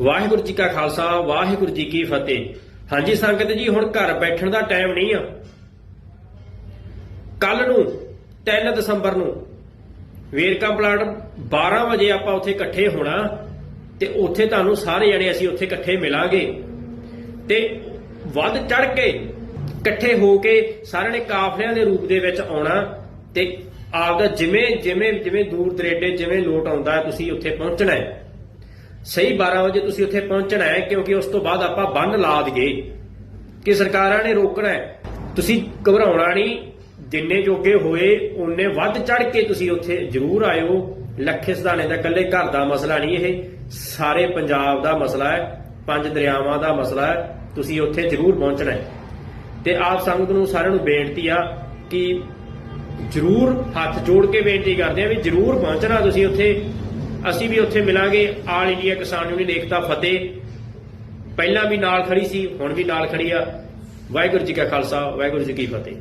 ਵਾਹਿਗੁਰੂ ਜੀ ਕਾ ਖਾਲਸਾ, ਵਾਹਿਗੁਰੂ ਜੀ ਕੀ ਫਤਿਹ। ਹਾਂਜੀ ਸੰਗਤ ਜੀ, ਹੁਣ ਘਰ ਬੈਠਣ ਦਾ ਟਾਈਮ ਨਹੀਂ ਆ। ਕੱਲ ਨੂੰ 3 ਦਸੰਬਰ ਨੂੰ, ਵੇਰਕਾ ਪਲਾਟ 12 ਵਜੇ ਆਪਾਂ ਉੱਥੇ ਇਕੱਠੇ ਹੋਣਾ ਤੇ ਉੱਥੇ ਤੁਹਾਨੂੰ ਸਾਰੇ ਜਣੇ ਅਸੀਂ ਉੱਥੇ ਇਕੱਠੇ ਮਿਲਾਂਗੇ। ਤੇ ਵੱਧ ਚੜ ਕੇ ਇਕੱਠੇ ਹੋ ਕੇ ਸਾਰਿਆਂ ਨੇ ਕਾਫਲਿਆਂ ਦੇ ਰੂਪ ਦੇ ਵਿੱਚ ਆਉਣਾ ਤੇ ਆਪਦਾ ਜਿਵੇਂ ਜਿਵੇਂ ਜਿਵੇਂ ਦੂਰ ਦਰੇਡੇ ਜਿਵੇਂ ਲੋਟ ਆਉਂਦਾ ਤੁਸੀਂ ਉੱਥੇ ਪਹੁੰਚਣਾ ਹੈ। ਸਹੀ 12 ਵਜੇ ਤੁਸੀਂ ਉੱਥੇ ਪਹੁੰਚਣਾ ਹੈ, ਕਿਉਂਕਿ ਉਸ ਤੋਂ ਬਾਅਦ ਆਪਾਂ ਬੰਨ ਲਾ ਦਈਏ ਕਿ ਸਰਕਾਰਾਂ ਨੇ ਰੋਕਣਾ ਹੈ। ਤੁਸੀਂ ਘਬਰਾਉਣਾ ਨਹੀਂ, ਜਿੰਨੇ ਜੋਗੇ ਹੋਏ ਉਹਨੇ ਵੱਧ ਚੜ ਕੇ ਤੁਸੀਂ ਉੱਥੇ ਜ਼ਰੂਰ ਆਇਓ। ਲੱਖੇ ਸਦਾਨੇ ਦਾ ਇਕੱਲੇ ਘਰ ਦਾ ਮਸਲਾ ਨਹੀਂ ਇਹ, ਸਾਰੇ ਪੰਜਾਬ ਦਾ ਮਸਲਾ ਹੈ, ਪੰਜ ਦਰਿਆਵਾਂ ਦਾ ਮਸਲਾ ਹੈ, ਤੁਸੀਂ ਉੱਥੇ ਜ਼ਰੂਰ ਪਹੁੰਚਣਾ ਹੈ। ਤੇ ਆਪ ਸੰਗਤ ਨੂੰ ਸਾਰਿਆਂ ਨੂੰ ਬੇਨਤੀ ਆ ਕਿ ਜ਼ਰੂਰ ਹੱਥ ਜੋੜ ਕੇ ਬੇਨਤੀ ਕਰਦੇ ਆ ਵੀ ਜ਼ਰੂਰ ਪਹੁੰਚਣਾ ਤੁਸੀਂ ਉੱਥੇ। ਅਸੀਂ ਵੀ ਉੱਥੇ ਮਿਲਾਂਗੇ। ਆਲ ਇੰਡੀਆ ਕਿਸਾਨ ਯੂਨੀਅਨ ਏਕਤਾ ਫਤਿਹ। ਪਹਿਲਾਂ ਵੀ ਨਾਲ ਖੜੀ ਸੀ, ਹੁਣ ਵੀ ਨਾਲ ਖੜੀ ਆ। ਵਾਹਿਗੁਰੂ ਜੀ ਕਾ ਖਾਲਸਾ, ਵਾਹਿਗੁਰੂ ਜੀ ਕੀ ਫਤਿਹ।